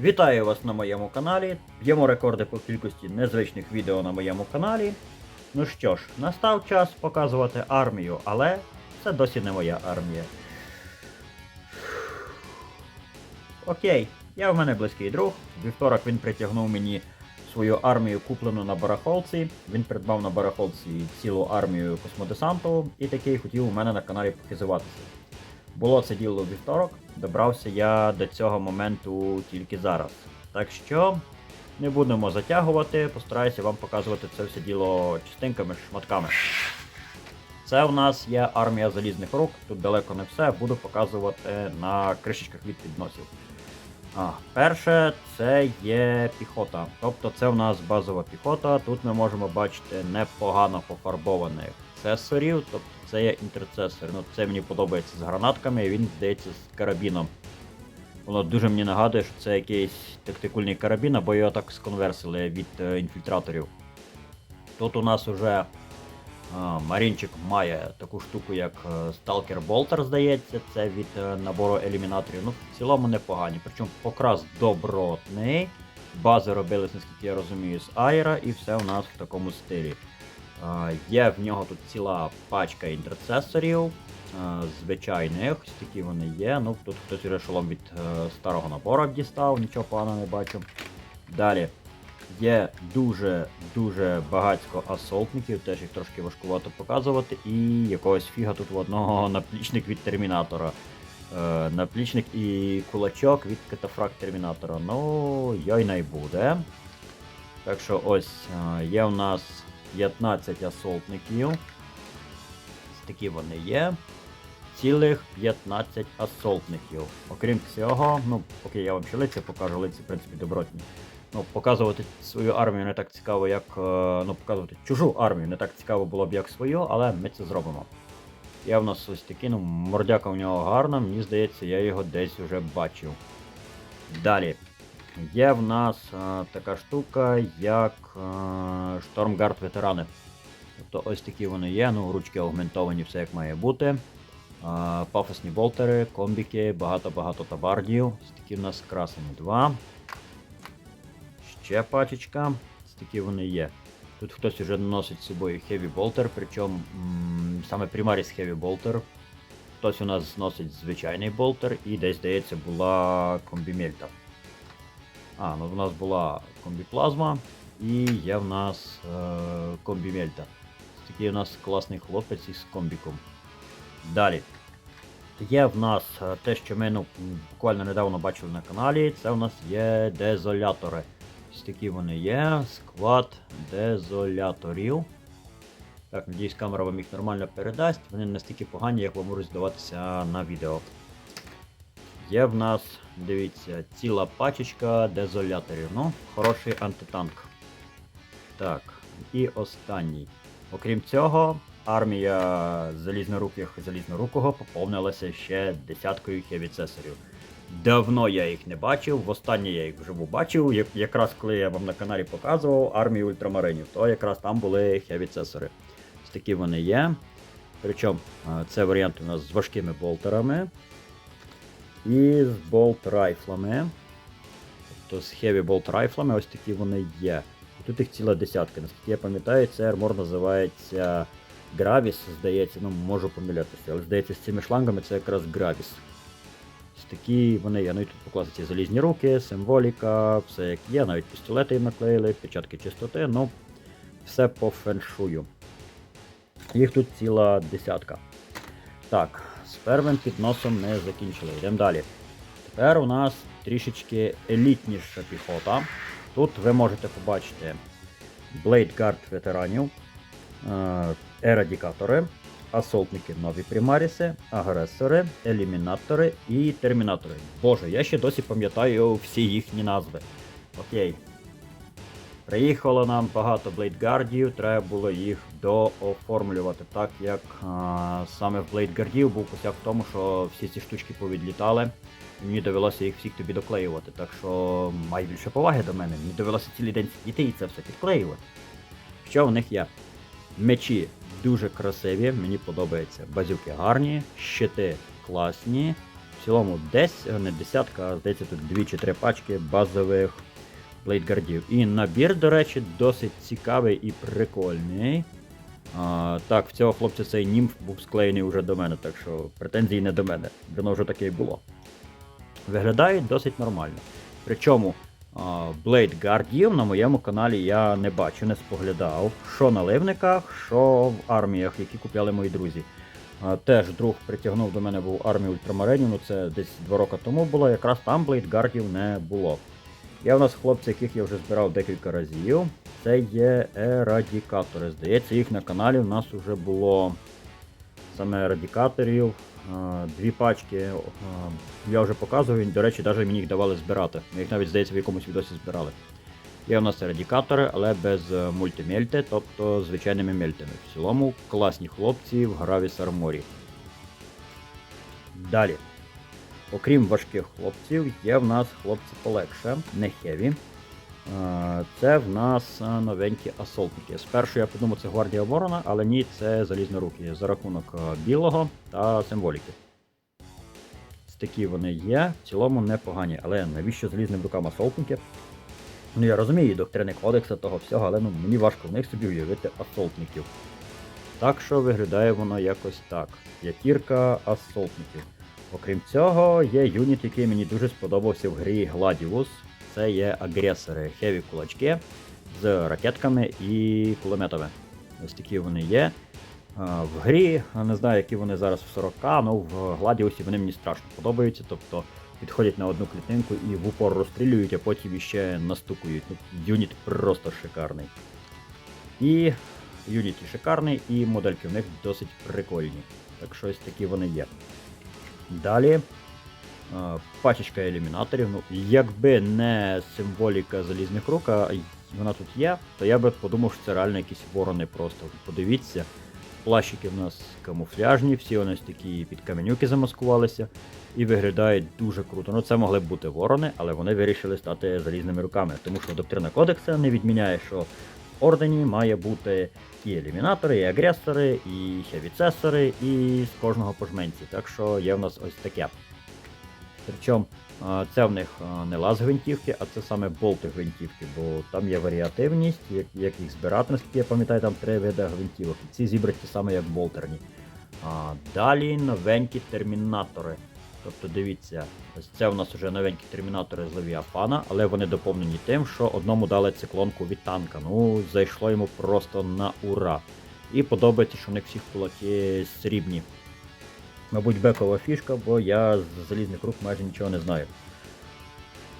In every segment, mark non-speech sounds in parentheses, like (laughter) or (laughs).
Вітаю вас на моєму каналі. Б'ємо рекорди по кількості незвичних відео на моєму каналі. Ну що ж, настав час показувати армію, але це досі не моя армія. Окей, я в мене близький друг. Вівторок він притягнув мені свою армію, куплену на барахолці. Він придбав на барахолці цілу армію космодесанту і такий хотів у мене на каналі похизуватися. Було це діло у вівторок, добрався я до цього моменту тільки зараз. Так що не будемо затягувати, постараюся вам показувати це все діло частинками, шматками. Це в нас є армія залізних рук, тут далеко не все, буду показувати на кришечках від підносів. А, перше, це є піхота. Тобто це в нас базова піхота. Тут ми можемо бачити непогано пофарбованих цесорів, тобто це є інтерцесор. Ну, це мені подобається з гранатками, і він здається з карабіном. Воно дуже мені нагадує, що це якийсь тактикульний карабін, або його так сконверсили від е, інфільтраторів. Тут у нас уже а, Марінчик має таку штуку, як е, Stalker Bolter, здається, це від е, набору елімінаторів. Ну, в цілому непогані. Причому покрас добротний. Бази робились, наскільки я розумію, з Айра, і все у нас в такому стилі. Є в нього тут ціла пачка інтерцесорів, звичайних, ось такі вони є. Ну, тут хтось вже шолом від е, старого набору дістав, нічого поганого не бачу. Далі. Є дуже-дуже багатько асолтників, теж їх трошки важкувато показувати, і якогось фіга тут в одного (laughs) наплічник від термінатора. Е, наплічник і кулачок від катафракт термінатора. Ну, йой не буде. Так що ось е, є у нас 15 асолтників. Такі вони є. Цілих 15 асолтників. Окрім цього, ну, поки я вам ще лиці покажу, лиці, в принципі, добротні. Ну, показувати свою армію не так цікаво, як. е, Ну, показувати чужу армію не так цікаво було б, як свою, але ми це зробимо. Я в нас ось такий, ну, мордяка в нього гарна, мені здається, я його десь вже бачив. Далі. Є в нас е, така штука, як е, Штормгард ветерани. Тобто ось такі вони є, ну, ручки аугментовані, все як має бути. Е, пафосні болтери, комбіки, багато-багато табардів. Ось такі в нас красені два. Ще пачечка. Ось вони є. Тут хтось вже носить з собою Heavy Bolter, причому саме Primaris Heavy Bolter. Хтось у нас зносить звичайний болтер і десь, здається, була комбімельта. А, ну в нас була комбіплазма і є в нас е, комбімельта. Такий у нас класний хлопець із комбіком. Далі. Є в нас е, те, що ми ну, буквально недавно бачили на каналі, це у нас є дезолятори. Ось такі вони є. Сквад дезоляторів. Так, надіюсь, камера вам їх нормально передасть. Вони не настільки погані, як вам можуть здаватися на відео. Є в нас, дивіться, ціла пачечка дезоляторів. Ну, хороший антитанк. Так, і останній. Окрім цього, армія залізноруких залізнорукого поповнилася ще десяткою хевіцесорів. Давно я їх не бачив, востаннє я їх вживу бачив, як, якраз коли я вам на каналі показував армію ультрамаринів, то якраз там були хевіцесори. Ось такі вони є. Причому це варіанти у нас з важкими болтерами і з болт-райфлами. Тобто з хеві болт-райфлами ось такі вони є. І тут їх ціла десятка. Наскільки я пам'ятаю, цей армор називається Гравіс, здається, ну можу помилятися, але здається, з цими шлангами це якраз Гравіс. Ось такі вони є. Ну і тут по класиці залізні руки, символіка, все як є, навіть пістолети їм наклеїли, печатки чистоти, ну все по феншую. Їх тут ціла десятка. Так, з первим підносом ми закінчили. Йдемо далі. Тепер у нас трішечки елітніша піхота. Тут ви можете побачити Guard ветеранів, е, ерадікатори, асолтники нові примаріси, агресори, елімінатори і термінатори. Боже, я ще досі пам'ятаю всі їхні назви. Окей. Приїхало нам багато блейдгардів, треба було їх дооформлювати, так як а, саме в блейдгардів був косяк в тому, що всі ці штучки повідлітали, і мені довелося їх всіх тобі доклеювати. Так що май більше поваги до мене. Мені довелося цілий день сидіти і це все підклеювати. Що в них є? Мечі дуже красиві, мені подобається. Базюки гарні, щити класні, в цілому десь, не десятка, а здається, тут дві чи три пачки базових плейтгардів. І набір, до речі, досить цікавий і прикольний. А, так, в цього хлопця цей німф був склеєний уже до мене, так що претензій не до мене. Воно вже таке і було. Виглядає досить нормально. Причому а, Blade Guardian на моєму каналі я не бачу, не споглядав. Що на ливниках, що в арміях, які купляли мої друзі. А, Теж друг притягнув до мене був армію ультрамаринів, ну це десь два роки тому було, якраз там Blade Guardів не було. Є в нас хлопці, яких я вже збирав декілька разів. Це є ерадікатори. Здається, їх на каналі в нас вже було саме ерадікаторів. Дві пачки. Я вже показував, до речі, навіть мені їх давали збирати. Ми їх навіть, здається, в якомусь відосі збирали. Є у нас ерадікатори, але без е, мультимельти, тобто звичайними мельтами. В цілому класні хлопці в Гравіс Арморі. Далі. Окрім важких хлопців, є в нас хлопці полегше, не хеві. Е, Це в нас е, новенькі асолтники. Спершу я подумав, це гвардія ворона, але ні, це залізнорукі за рахунок е, білого та символіки. Такі вони є, в цілому непогані. Але навіщо залізним рукам асолтники? Ну я розумію доктрини кодекса того всього, але ну, мені важко в них собі уявити асолтників. Так що виглядає воно якось так. П'ятірка асолтників. Окрім цього, є юніт, який мені дуже сподобався в грі Gladius. Це є агресори хеві кулачки з ракетками і кулеметами. Ось такі вони є. В грі, не знаю, які вони зараз в 40, але в Гладіусі вони мені страшно подобаються. Тобто підходять на одну клітинку і в упор розстрілюють, а потім іще настукують. Ну, юніт просто шикарний. І юніт шикарний, і модельки в них досить прикольні. Так що ось такі вони є. Далі е, пачечка елімінаторів. Ну, якби не символіка залізних рук, а вона тут є, то я би подумав, що це реально якісь ворони просто. Подивіться. Плащики в нас камуфляжні, всі вони такі під каменюки замаскувалися і виглядають дуже круто. Ну це могли б бути ворони, але вони вирішили стати залізними руками, тому що доктрина кодекса не відміняє, що ордені має бути і елімінатори, і агресори, і хевіцесори, і з кожного по жменці. Так що є в нас ось таке. Причому це в них не лаз гвинтівки, а це саме болти гвинтівки, бо там є варіативність, як, їх збирати, наскільки я пам'ятаю, там три види гвинтівок. І ці зібрані саме як болтерні. Далі новенькі термінатори. Тобто дивіться, ось це у нас вже новенькі термінатори з Левіафана, але вони доповнені тим, що одному дали циклонку від танка. Ну, зайшло йому просто на ура. І подобається, що у них всіх кулаки срібні. Мабуть, бекова фішка, бо я з залізних рук майже нічого не знаю.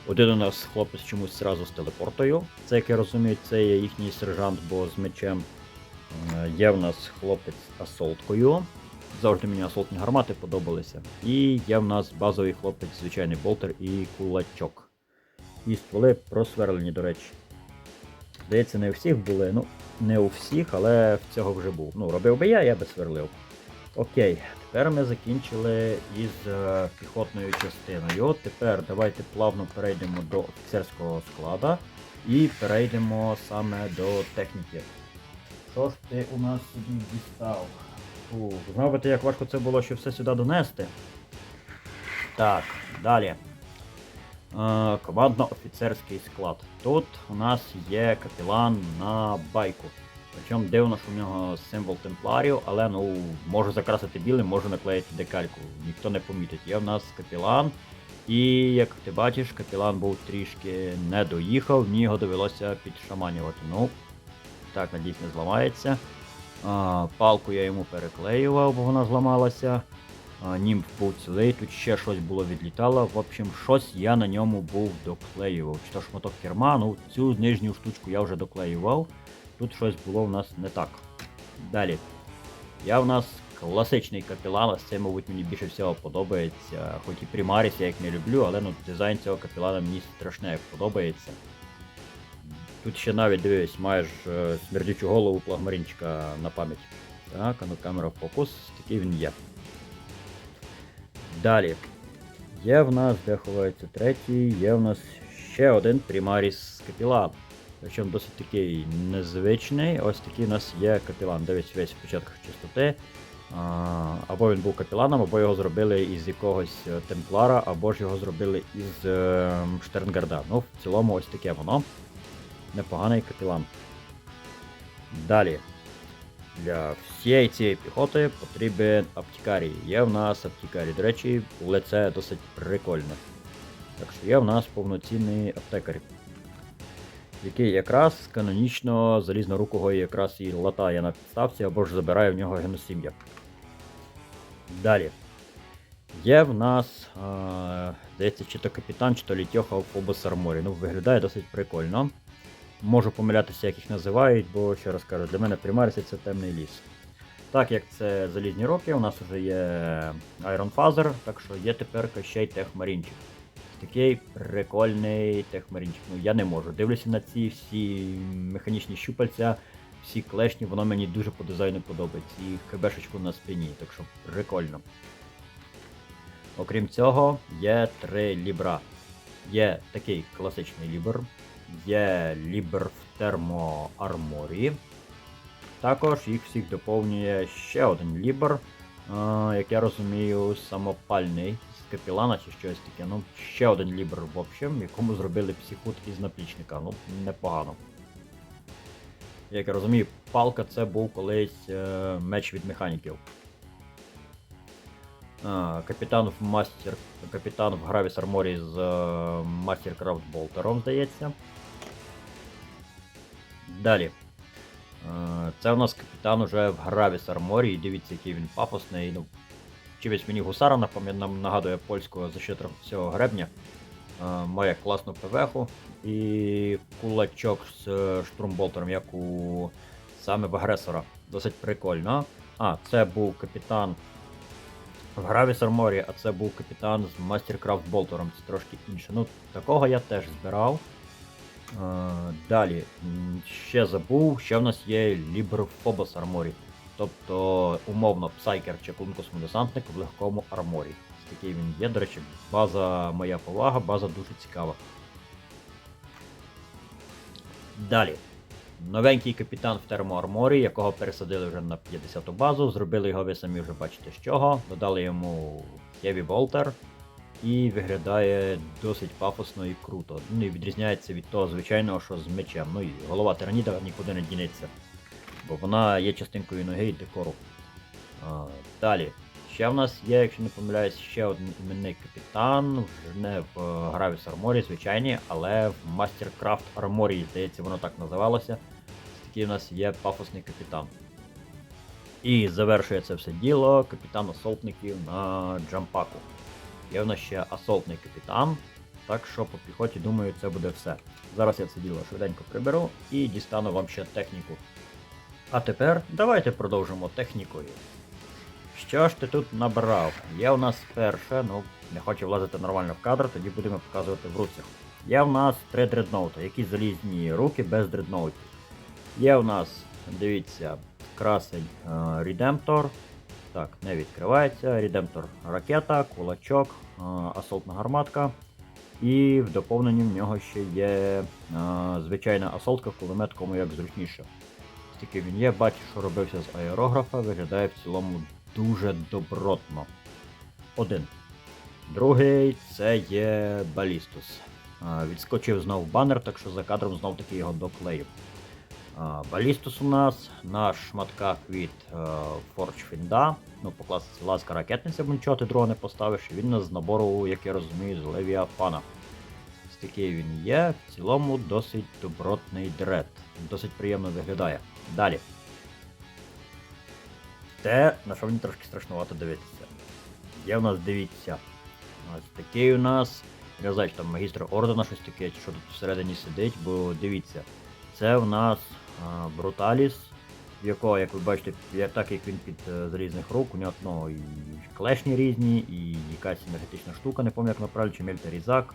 Один у нас хлопець чомусь зразу з телепортою. Це, як я розумію, це є їхній сержант, бо з мечем. Е, Є в нас хлопець з асолткою. Завжди мені асолтні гармати подобалися. І є в нас базовий хлопець, звичайний болтер і кулачок. І стволи просверлені, до речі. Здається, не у всіх були, ну, не у всіх, але в цього вже був. Ну, робив би я, я би сверлив. Окей, тепер ми закінчили із е, піхотною частиною. Тепер давайте плавно перейдемо до офіцерського складу і перейдемо саме до техніки. Що ж ти у нас собі дістав? Фу, знаєте, як важко це було, щоб все сюди донести. Так, далі. Е, командно-офіцерський склад. Тут у нас є капелан на байку. Причому дивно, що в нього символ темпларів, але ну можу закрасити білим, можу наклеїти декальку. Ніхто не помітить. Є в нас капелан. І як ти бачиш, капелан був трішки не доїхав, мені його довелося підшаманювати. Ну, так, надіюсь, не зламається. Палку я йому переклеював, бо вона зламалася. А, німф був цілий, тут ще щось було відлітало. В общем, щось я на ньому був доклеював. Чи то шматок керма, ну цю нижню штучку я вже доклеював. Тут щось було в нас не так. Далі. Я в нас класичний капелан, це, мабуть, мені більше всього подобається. Хоч і Примаріс я їх не люблю, але ну, дизайн цього капелана мені страшне як подобається. Тут ще навіть дивись, маєш е, смердючу голову плагмаринчика на пам'ять. Так, а ну камера фокус, такий він є. Далі. Є в нас, де ховається третій, є в нас ще один Примаріс капелан. Причому досить такий незвичний. Ось такий у нас є капелан. Дивись весь в початках чистоти. Або він був капіланом, або його зробили із якогось е, темплара, або ж його зробили із е, Штернгарда. Ну, в цілому ось таке воно. Непоганий капілан. Далі. Для всієї цієї піхоти потрібен аптікарій. Є в нас аптікарій. До речі, лице досить прикольне. Так що є в нас повноцінний аптекар. Який якраз канонічно залізнорукого якраз і латає на підставці або ж забирає в нього геносім'я. Далі. Є в нас, здається, чи то капітан, чи то літьоха в Фобос. Ну, виглядає досить прикольно. Можу помилятися, як їх називають, бо ще раз кажу, для мене примарці це темний ліс. Так як це залізні роки, у нас вже є Iron Father, так що є тепер ще й техмарінчик. Такий прикольний техмарінчик. Ну я не можу. Дивлюся на ці всі механічні щупальця, всі клешні, воно мені дуже по дизайну подобається. І хбшечку на спині, так що прикольно. Окрім цього, є три лібра. Є такий класичний лібр, є лібр в термоарморі. Також їх всіх доповнює ще один лібр, е, як я розумію, самопальний з капілана чи щось таке. Ну, ще один лібр, в общем, якому зробили психут із наплічника. Ну, непогано. Як я розумію, палка це був колись е, меч від механіків. А, Капітан в мастер. Капітан в Гравіс Арморі з е, Мастеркрафт Болтером, здається. Далі. Е, Це у нас капітан уже в Гравіс Арморі, і дивіться, який він пафосний. Ну, чимось мені гусара нам нагадує польського защитра цього гребня. Е, Має класну ПВХу і кулачок з е, штурмболтером, як у саме в агресора. Досить прикольно. А, це був капітан в Гравіс Арморі, а це був капітан з Мастеркрафт Болтером. Це трошки інше. Ну, такого я теж збирав. Далі, ще забув, ще в нас є Лібр Фобос Арморі. Тобто, умовно, псайкер чи космодесантник в легкому арморі. Такий він є, до речі, база моя повага, база дуже цікава. Далі. Новенький капітан в термоарморі, якого пересадили вже на 50-ту базу. Зробили його, ви самі вже бачите з чого. Додали йому Heavy Bolter. І виглядає досить пафосно і круто. Ну і відрізняється від того звичайного, що з мечем. Ну і голова тираніда нікуди не дінеться. Бо вона є частинкою ноги і декору. А, далі. Ще в нас є, якщо не помиляюсь, ще один іменний капітан, не в е, Гравіс Арморі, звичайні, але в Mastercraft Арморі, здається, воно так називалося. Такий у нас є пафосний капітан. І завершує це все діло капітан асолтників на Джампаку. Є в нас ще асолтний капітан, так що по піхоті, думаю, це буде все. Зараз я це діло швиденько приберу і дістану вам ще техніку. А тепер давайте продовжимо технікою. Що ж ти тут набрав? Є у нас перше, ну не хочу влазити нормально в кадр, тоді будемо показувати в руцях. Є в нас три дредноута, які залізні руки без дредноутів. Є у нас, дивіться, красень е, Redemptor. Так, не відкривається. Redemptor ракета, кулачок, е, асолтна гарматка. І в доповненні в нього ще є е, звичайна асолтка, кулемет, кому як зручніше. Такий він є, бачу, що робився з аерографа, виглядає в цілому дуже добротно. Один. Другий це є Балістус. Відскочив знов банер, так що за кадром знов таки його доклеїв. Балістус у нас на шматках від е, Forge Фінда. Ну, по класиці ласка ракетниця, бо нічого ти другого не поставиш. Він нас з набору, як я розумію, з Левіафана. Ось такий він є. В цілому досить добротний дред. Досить приємно виглядає. Далі. Те, на що мені трошки страшнувато дивитися. Є в нас, дивіться. Ось такий у нас. Я знаю, там магістр ордена щось таке, що тут всередині сидить, бо дивіться. Це в нас Бруталіс, якого, як ви бачите, так як він під е, залізних рук, у нього ну, і клешні різні, і якась енергетична штука, не пам'ятаю, як направлю, чи мельта різак.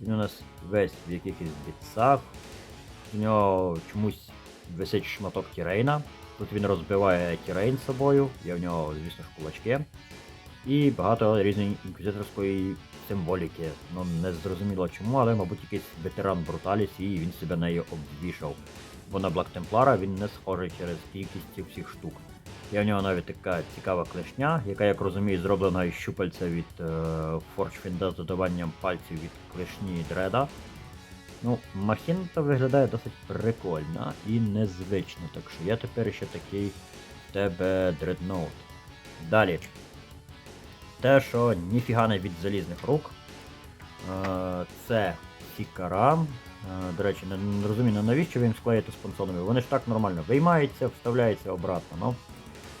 Він у нас весь в якихось бітсах. У нього чомусь висить шматок тірейна. Тут він розбиває тірейн з собою, є в нього, звісно ж, кулачки. І багато різної інквізиторської символіки. Ну, не зрозуміло чому, але, мабуть, якийсь ветеран Бруталіс і він себе нею обвішав. Бо на Блак Темплара він не схожий через кількість цих всіх штук. Є в нього навіть така цікава клешня, яка, як розумію, зроблена із щупальця від е, Forge з додаванням пальців від клешні дреда. Ну, махінка виглядає досить прикольно і незвично, так що я тепер ще такий тебе дредноут. Далі. Те, що ніфіга не від залізних рук. Е, це Сікара. Е, До речі, не, розумію, навіщо їм склеїти з понсонами. Вони ж так нормально виймаються, вставляються обратно. Ну.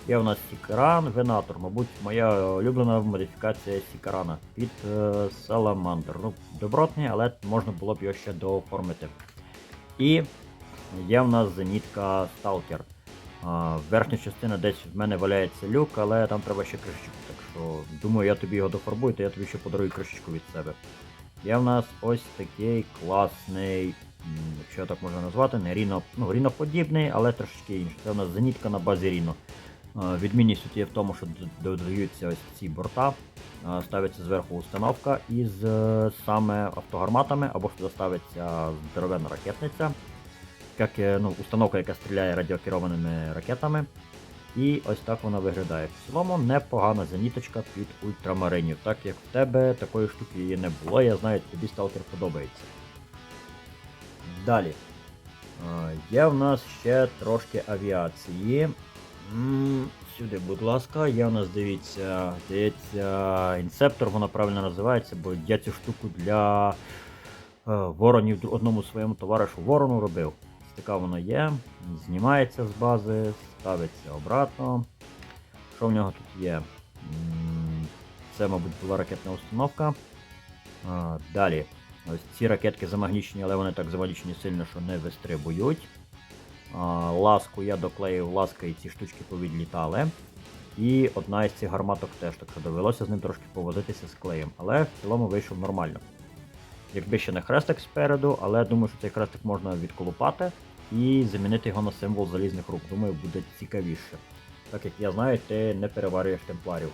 Є у нас Сікаран, Венатор, мабуть, моя улюблена модифікація Сікарана під е, Саламандр. Ну, добротний, але можна було б його ще дооформити. І є в нас зенітка Сталкер. А, верхня частина десь в мене валяється люк, але там треба ще кришечку. Що думаю, я тобі його дофарбую, то я тобі ще подарую кришечку від себе. Є в нас ось такий класний, якщо так можна назвати, не ріно, ну, ріноподібний, але трошечки інший. Це у нас зенітка на базі ріно. Відмінність тут є в тому, що додаються ось ці борта, ставиться зверху установка із е, саме автогарматами, або ж ставиться здоровенна ракетниця, як, е, ну, установка, яка стріляє радіокерованими ракетами. І ось так вона виглядає. В цілому непогана зеніточка під ультрамаринів. Так як в тебе такої штуки її не було, я знаю, тобі сталкер подобається. Далі. Є в нас ще трошки авіації. Сюди, будь ласка, є у нас, дивіться, здається, інсептор, вона правильно називається, бо я цю штуку для е, воронів одному своєму товаришу ворону робив. Така воно є, знімається з бази, ставиться обратно. Що в нього тут є? Це, мабуть, була ракетна установка. Далі. Ось ці ракетки замагнічені, але вони так замагнічені сильно, що не вистрибують. Ласку я доклеїв ласка і ці штучки повідлітали. І одна із цих гарматок теж, так що довелося з ним трошки повозитися з клеєм. Але в цілому вийшов нормально. Якби ще не хрестик спереду, але думаю, що цей хрестик можна відколупати і замінити його на символ залізних рук. Думаю, буде цікавіше. Так як я знаю, ти не переварюєш темпларів.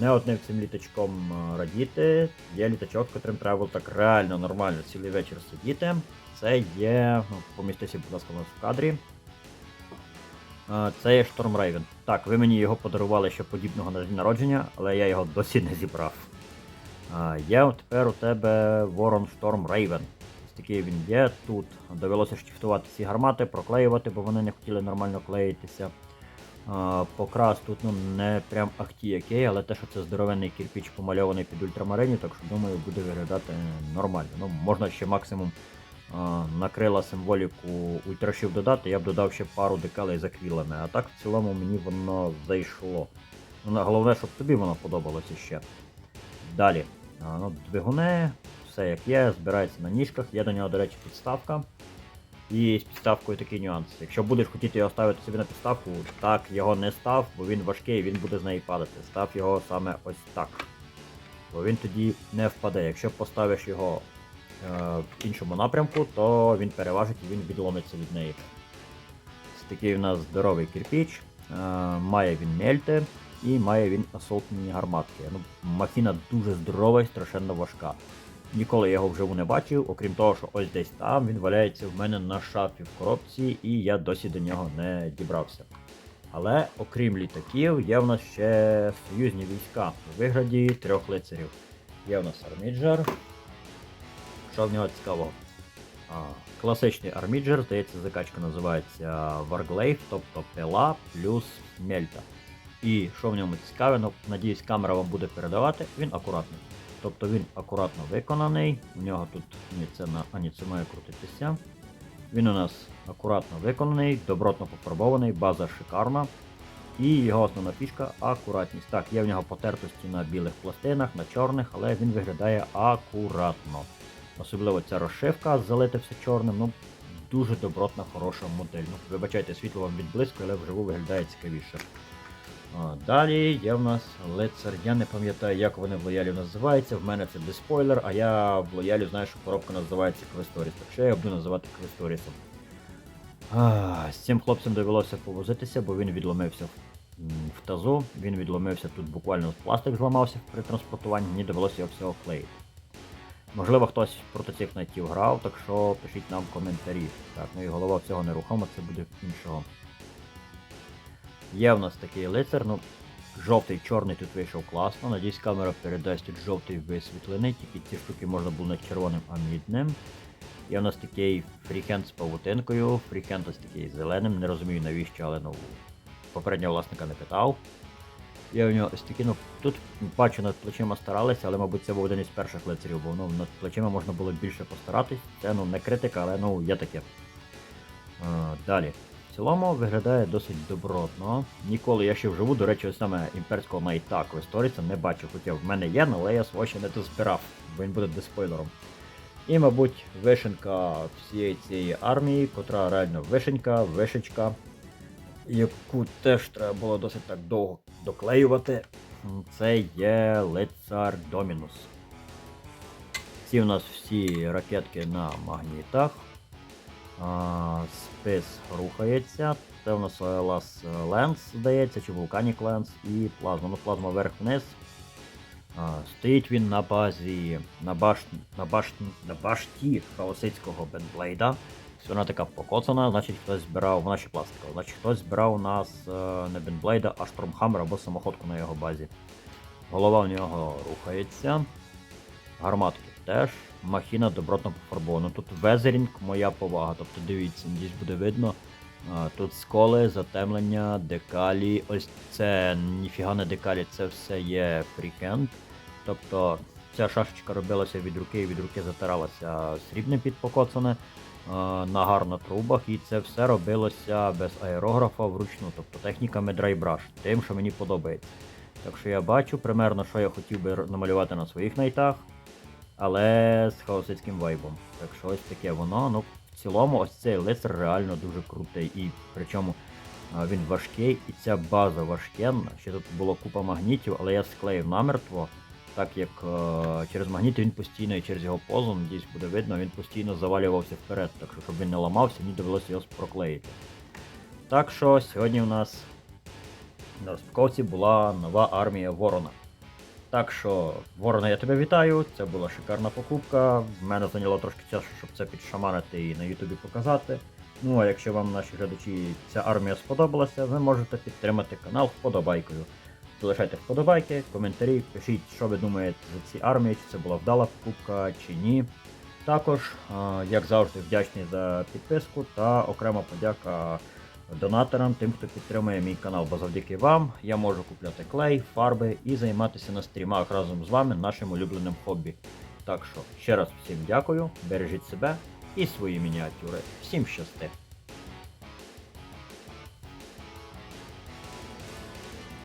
Не одним цим літачком радіти. Є літачок, котрим треба так реально нормально цілий вечір сидіти. Це є. Ну, помістися, будь ласка, в кадрі. Це є Storm Raven. Так, ви мені його подарували ще подібного на день народження, але я його досі не зібрав. Є тепер у тебе Ворон Storm Raven. Такий він є. Тут довелося штифтувати ці гармати, проклеювати, бо вони не хотіли нормально клеїтися. Покрас тут ну, не прям ахті який, але те, що це здоровенний кирпіч помальований під ультрамаринів, так що думаю, буде виглядати нормально. Ну, можна ще максимум а, на крила символіку ультрашів додати, я б додав ще пару декалей за крилами, а так в цілому мені воно зайшло. Ну, головне, щоб тобі воно подобалося ще. Далі. Ну, двигуни, все як є, збирається на ніжках, є до нього, до речі, підставка. І з підставкою такий нюанс. Якщо будеш хотіти його ставити собі на підставку, так його не став, бо він важкий, він буде з неї падати. Став його саме ось так. Бо він тоді не впаде. Якщо поставиш його е, в іншому напрямку, то він переважить і він відломиться від неї. Ось такий у нас здоровий кирпіч. Е, має він мельти і має він асолтні гарматки. Ну, махіна дуже здорова і страшенно важка. Ніколи я його вживу не бачив, окрім того, що ось десь там він валяється в мене на шафі в коробці, і я досі до нього не дібрався. Але окрім літаків, є в нас ще союзні війська у вигляді трьох лицарів. Є в нас арміджер. Що в нього цікавого? А, класичний арміджер, здається, закачка називається Warglaive, тобто пила плюс мельта. І що в ньому цікаве, ну, надіюсь, камера вам буде передавати, він акуратний. Тобто він акуратно виконаний. У нього тут це на це має крутитися. Він у нас акуратно виконаний, добротно пофарбований, база шикарна. І його основна фішка акуратність. Так, є в нього потертості на білих пластинах, на чорних, але він виглядає акуратно. Особливо ця розшивка залите все чорним. Ну, дуже добротна, хороша модель. Ну, вибачайте, світло вам відблискує, але вживу виглядає цікавіше. Далі є в нас лицар. Я не пам'ятаю, як вони в лоялі називаються. В мене це без спойлер, а я в лоялі знаю, що коробка називається Квесторіс. Так що я буду називати Квесторісом. З цим хлопцем довелося повозитися, бо він відломився в, в тазу. Він відломився тут буквально пластик зламався при транспортуванні, мені довелося його всього клеїти. Можливо, хтось проти цих найтів грав, так що пишіть нам коментарі. Так, ну і голова всього нерухома, це буде іншого. Є в нас такий лицар, ну, жовтий, чорний тут вийшов класно. Надіюсь, камера передасть тут жовтий висвітлений, тільки ці штуки можна було не червоним, а мідним. Є в нас такий фріхенд з павутинкою, фріхенд ось такий зеленим, не розумію навіщо, але ну, попереднього власника не питав. Є у нього ось такі, ну тут бачу над плечима старалися, але мабуть це був один із перших лицарів, бо ну, над плечима можна було більше постаратись. Це ну не критика, але ну є таке. А, далі. В цілому виглядає досить добротно. Ніколи я ще вживу, до речі, ось саме імперського Найта Квесторіса не бачив, хоча в мене є, але я свого ще не дозбирав, бо він буде диспойлером. І, мабуть, вишенька всієї цієї армії, котра реально вишенька, вишечка, яку теж треба було досить так довго доклеювати. Це є лицар Домінус. Ці у нас всі ракетки на магнітах. Спис рухається. Це у нас Лас Ленс, здається, чи Vulcanic Lens і плазма. Ну, плазма вверх-вниз. Стоїть він на базі на башт, на башт, на башті хаосицького бенблейда. Вона така покоцана, значить хтось збирав, вона ще пластикова, значить хтось збирав у нас е, не бенблейда, а штормхаммер або самоходку на його базі. Голова у нього рухається. Гарматки теж. Махіна добротно пофарбована. Тут везерінг, моя повага. Тобто дивіться, десь буде видно. Тут сколи, затемлення, декалі. Ось це ніфіга не декалі, це все є фрікенд. Тобто ця шашечка робилася від руки і від руки затиралася срібне підпокоцане е, на трубах, і це все робилося без аерографа вручну, тобто техніками драйбраш, тим, що мені подобається. Так що я бачу примерно, що я хотів би намалювати на своїх найтах, але з хаосицьким вайбом. Так що ось таке воно. Ну, в цілому, ось цей лицар реально дуже крутий. І причому він важкий, і ця база важкенна. Ще тут було купа магнітів, але я склеїв намертво, так як е, через магніти він постійно і через його позу, надіюсь, буде видно, він постійно завалювався вперед. Так що, щоб він не ламався, мені довелося його проклеїти. Так що сьогодні у нас на розпаковці була нова армія Ворона. Так що, Ворона, я тебе вітаю. Це була шикарна покупка. В мене зайняло трошки часу, щоб це підшаманити і на Ютубі показати. Ну а якщо вам, наші глядачі, ця армія сподобалася, ви можете підтримати канал вподобайкою. Залишайте вподобайки, коментарі, пишіть, що ви думаєте за ці армії, чи це була вдала покупка, чи ні. Також, як завжди, вдячний за підписку та окрема подяка донаторам, тим, хто підтримує мій канал, бо завдяки вам я можу купляти клей, фарби і займатися на стрімах разом з вами нашим улюбленим хобі. Так що ще раз всім дякую, бережіть себе і свої мініатюри. Всім щасти!